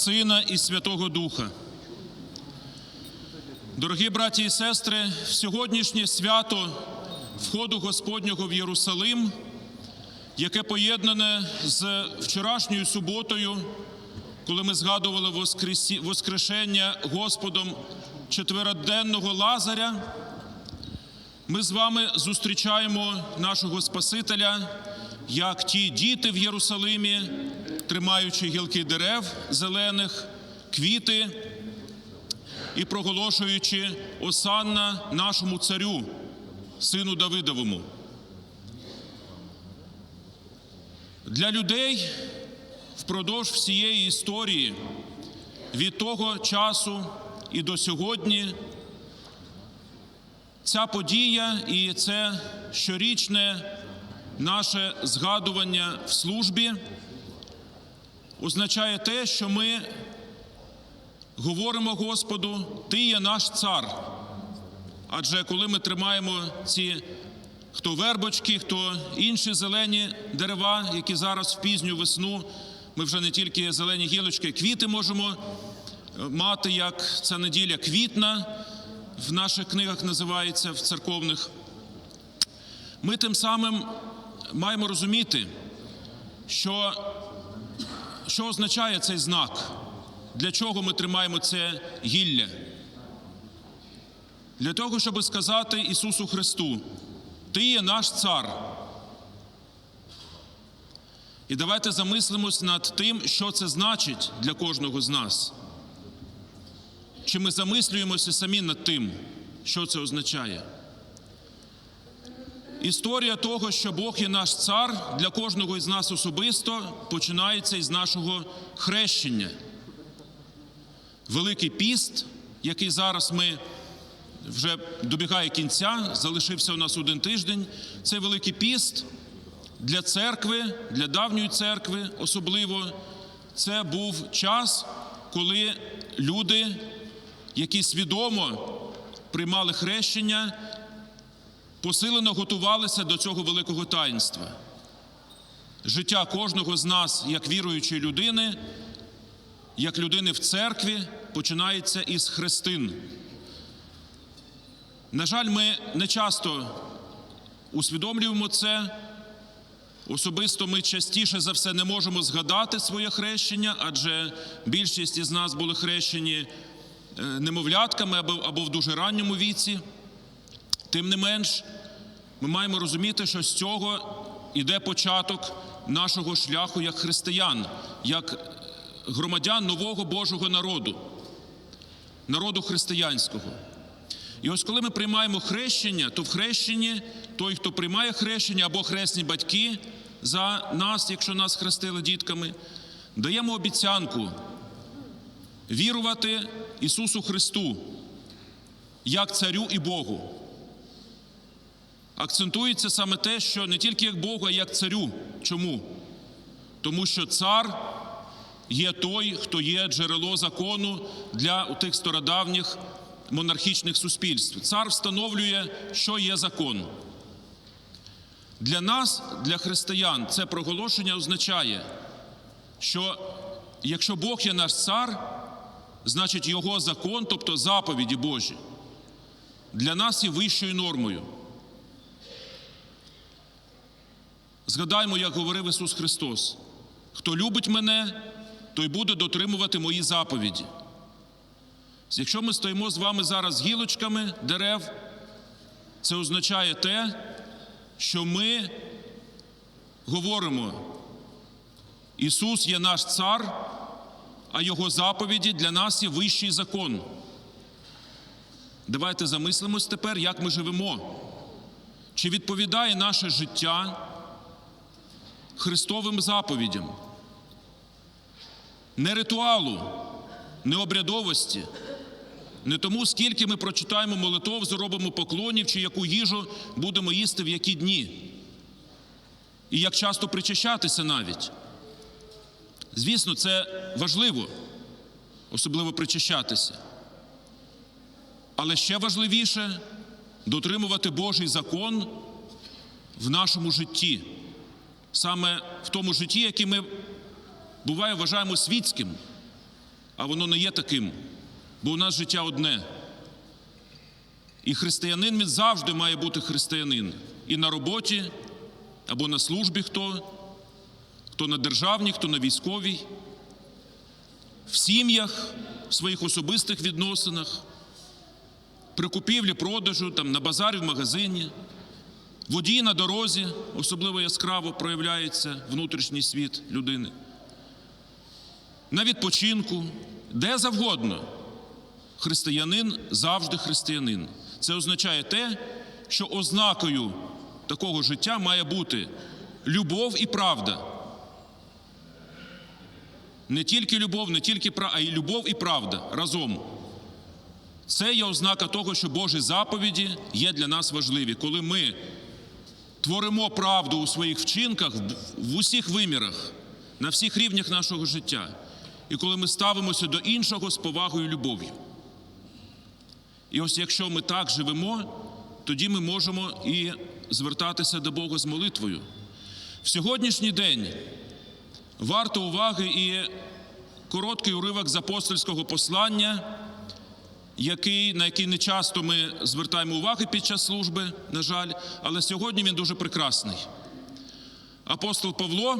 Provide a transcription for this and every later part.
Сина і Святого Духа. Дорогі браті і сестри, сьогоднішнє свято входу Господнього в Єрусалим, яке поєднане з вчорашньою суботою, коли ми згадували воскрешення Господом четвероденного Лазаря, ми з вами зустрічаємо нашого Спасителя, як ті діти в Єрусалимі, тримаючи гілки дерев зелених, квіти і проголошуючи Осанна нашому царю, сину Давидовому. Для людей впродовж всієї історії від того часу і до сьогодні ця подія і це щорічне наше згадування в службі означає те, що ми говоримо Господу, Ти є наш цар. Адже коли ми тримаємо ці хто вербочки, хто інші зелені дерева, які зараз в пізню весну, ми вже не тільки зелені гілочки, квіти можемо е, мати, як ця неділя квітна в наших книгах називається в церковних. Ми тим самим маємо розуміти, що, що означає цей знак, для чого ми тримаємо це гілля. Для того, щоб сказати Ісусу Христу, Ти є наш цар. І давайте замислимось над тим, що це значить для кожного з нас. Чи ми замислюємося самі над тим, що це означає? Історія того, що Бог є наш цар для кожного із нас особисто, починається із нашого хрещення. Великий піст, який зараз ми вже добігає кінця, залишився у нас один тиждень. Цей великий піст для церкви, для давньої церкви особливо, це був час, коли люди, які свідомо приймали хрещення, посилено готувалися до цього великого таїнства. Життя кожного з нас, як віруючої людини, як людини в церкві, починається із хрестин. На жаль, ми не часто усвідомлюємо це. Особисто ми частіше за все не можемо згадати своє хрещення, адже більшість із нас були хрещені е, немовлятками або, або в дуже ранньому віці. Тим не менш, ми маємо розуміти, що з цього йде початок нашого шляху як християн, як громадян нового Божого народу, народу християнського. І ось коли ми приймаємо хрещення, то в хрещенні той, хто приймає хрещення або хресні батьки за нас, якщо нас хрестили дітками, даємо обіцянку вірувати Ісусу Христу як Царю і Богу. Акцентується саме те, що не тільки як Богу, а як царю. Чому? Тому що цар є той, хто є джерело закону для тих стародавніх монархічних суспільств. Цар встановлює, що є закон. Для нас, для християн, це проголошення означає, що якщо Бог є наш цар, значить Його закон, тобто заповіді Божі, для нас є вищою нормою. Згадаймо, як говорив Ісус Христос: хто любить мене, той буде дотримувати мої заповіді. Якщо ми стоїмо з вами зараз гілочками дерев, це означає те, що ми говоримо, Ісус є наш цар, а Його заповіді для нас є вищий закон. Давайте замислимось тепер, як ми живемо. Чи відповідає наше життя Христовим заповідям? Не ритуалу, не обрядовості, не тому, скільки ми прочитаємо молитов, зробимо поклонів, чи яку їжу будемо їсти в які дні. І як часто причащатися навіть. Звісно, це важливо, особливо причащатися. Але ще важливіше дотримувати Божий закон в нашому житті, саме в тому житті, яке ми буває вважаємо світським. а воно не є таким, бо у нас життя одне. І християнин він завжди має бути християнин. І на роботі, або на службі хто, хто на державній, хто на військовій, в сім'ях, в своїх особистих відносинах, при купівлі, продажу, там, на базарі, в магазині, водій на дорозі, особливо яскраво проявляється внутрішній світ людини. На відпочинку, де завгодно. Християнин завжди християнин. Це означає те, що ознакою такого життя має бути любов і правда. Не тільки любов, не тільки правда, а й любов і правда разом. Це є ознака того, що Божі заповіді є для нас важливі, коли ми творимо правду у своїх вчинках в- усіх вимірах, на всіх рівнях нашого життя, і коли ми ставимося до іншого з повагою і любов'ю. І ось якщо ми так живемо, тоді ми можемо і звертатися до Бога з молитвою. В сьогоднішній день варто уваги і короткий уривок з апостольського послання, який, на який не часто ми звертаємо уваги під час служби, на жаль, але сьогодні він дуже прекрасний. Апостол Павло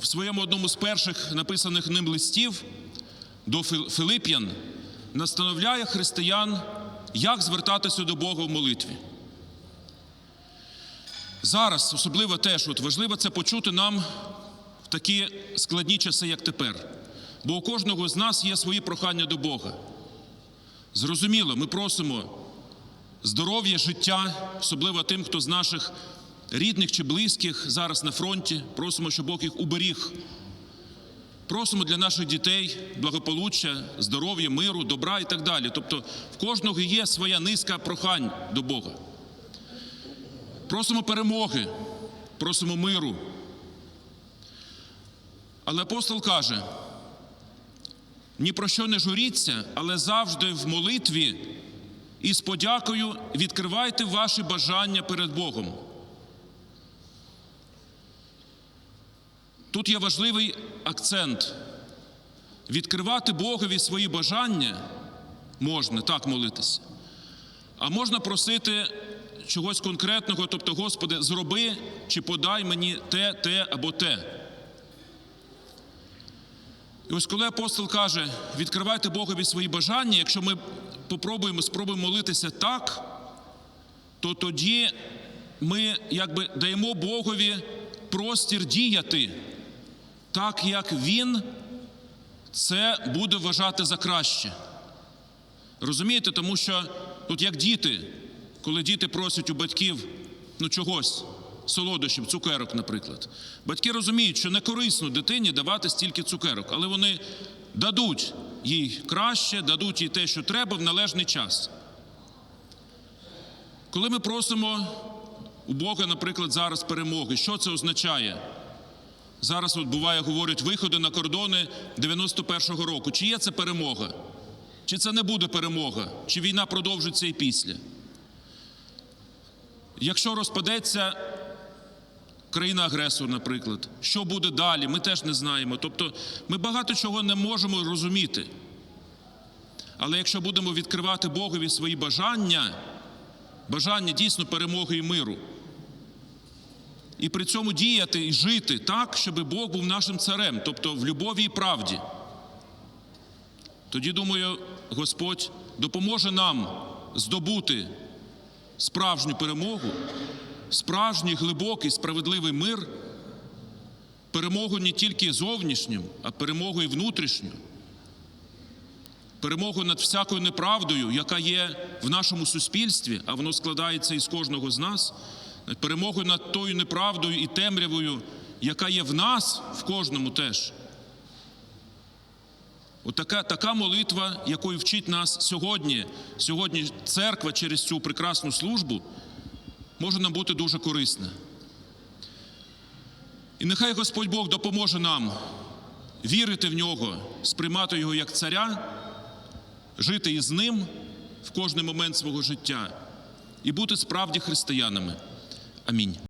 в своєму одному з перших написаних ним листів до Фил- Филип'ян настановляє християн, як звертатися до Бога в молитві. Зараз особливо теж от важливо це почути нам в такі складні часи, як тепер. Бо у кожного з нас є свої прохання до Бога. Зрозуміло, ми просимо здоров'я, життя, особливо тим, хто з наших рідних чи близьких зараз на фронті. Просимо, щоб Бог їх уберіг. Просимо для наших дітей благополуччя, здоров'я, миру, добра і так далі. Тобто в кожного є своя низка прохань до Бога. Просимо перемоги, просимо миру. Але апостол каже: ні про що не журіться, але завжди в молитві і з подякою відкривайте ваші бажання перед Богом. Тут є важливий акцент. Відкривати Богові свої бажання можна так молитися, а можна просити чогось конкретного, тобто, Господи, зроби чи подай мені те, те або те. І ось коли апостол каже, відкривайте Богові свої бажання, якщо ми попробуємо, спробуємо молитися так, то тоді ми якби даємо Богові простір діяти так, як Він це буде вважати за краще. Розумієте, тому що тут як діти, коли діти просять у батьків ну чогось, солодощів, цукерок, наприклад. Батьки розуміють, що не корисно дитині давати стільки цукерок, але вони дадуть їй краще, дадуть їй те, що треба в належний час. Коли ми просимо у Бога, наприклад, зараз перемоги, що це означає? Зараз от буває, говорять, виходи на кордони 91-го року. Чи є це перемога? Чи це не буде перемога? Чи війна продовжиться і після? Якщо розпадеться країна-агресор, наприклад, що буде далі, ми теж не знаємо. Тобто ми багато чого не можемо розуміти. Але якщо будемо відкривати Богові свої бажання, бажання дійсно перемоги і миру, і при цьому діяти і жити так, щоб Бог був нашим царем, тобто в любові і правді, тоді, думаю, Господь допоможе нам здобути справжню перемогу, справжній глибокий справедливий мир, перемогу не тільки зовнішню, а перемогу і внутрішню, перемогу над всякою неправдою, яка є в нашому суспільстві, а воно складається із кожного з нас, перемогу над тою неправдою і темрявою, яка є в нас, в кожному теж. Отака така молитва, якою вчить нас сьогодні, сьогодні церква через цю прекрасну службу, може нам бути дуже корисне. І нехай Господь Бог допоможе нам вірити в нього, сприймати його як царя, жити із ним в кожний момент свого життя і бути справді християнами. Амінь.